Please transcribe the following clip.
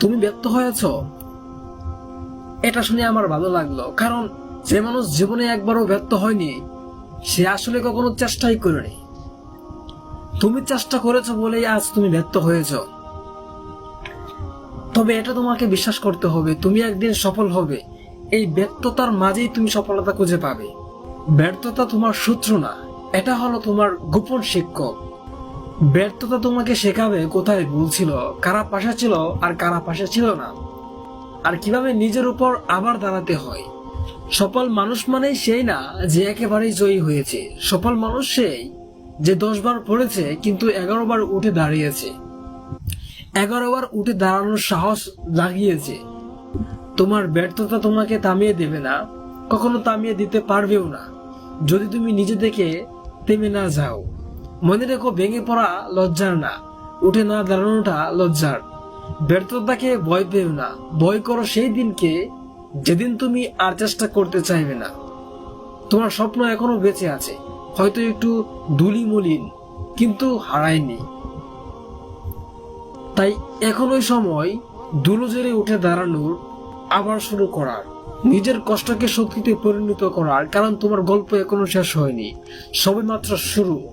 তুমি ব্যর্থ হয়েছ? এটা শুনে আমার ভালো লাগল, কারণ যে মানুষ জীবনে একবারও ব্যর্থ হয়নি, সে আসলে কখনো চেষ্টাই করেনি। তুমি চেষ্টা করেছ বলেই আজ তুমি ব্যর্থ হয়েছ। তবে এটা তোমাকে বিশ্বাস করতে হবে, তুমি একদিন সফল হবে। এই ব্যর্থতার মাঝেই তুমি সফলতা খুঁজে পাবে। ব্যর্থতা তোমার সূত্র না, এটা হলো তোমার গোপন শিক্ষক। ব্যর্থতা তোমাকে শেখাবে কোথায় ভুল ছিল, কারা পাশে ছিল আর কারা পাশে ছিল না। আর কীভাবে নিজের উপর আবার দাঁড়াতে হয়। সফল মানুষ মানেই সেই না যে একেবারেই জয়ী হয়েছে। সফল মানুষ সেই যে দশ বার পড়েছে কিন্তু এগারো বার উঠে দাঁড়িয়েছে। এগারো বার উঠে দাঁড়ানোর সাহস লাগিয়েছে তোমার ব্যর্থতা তোমাকে থামিয়ে দেবে না, কখনো থামিয়ে দিতে পারবেও না। যদি তুমি নিজে থেকে থেমে না যাও। মনে রেখো ভেঙে পড়া লজ্জার না। উঠে না দাঁড়ানোটা লজ্জার। ব্যর্থতাকে ভয় পেও না। ভয় করো সেই দিনকে যেদিন তুমি আর চেষ্টা করতে চাইবে না। তোমার স্বপ্ন এখনও বেঁচে আছে। হয়তো একটু ধুলি মলিন কিন্তু হারায়নি। তাই এখনোই সময় দুলো জেরে উঠে দাঁড়ানোর আবার শুরু করার। নিজের কষ্টকে শক্তিতে পরিণত করার, কারণ তোমার গল্প এখনও শেষ হয়নি। সবে মাত্র শুরু।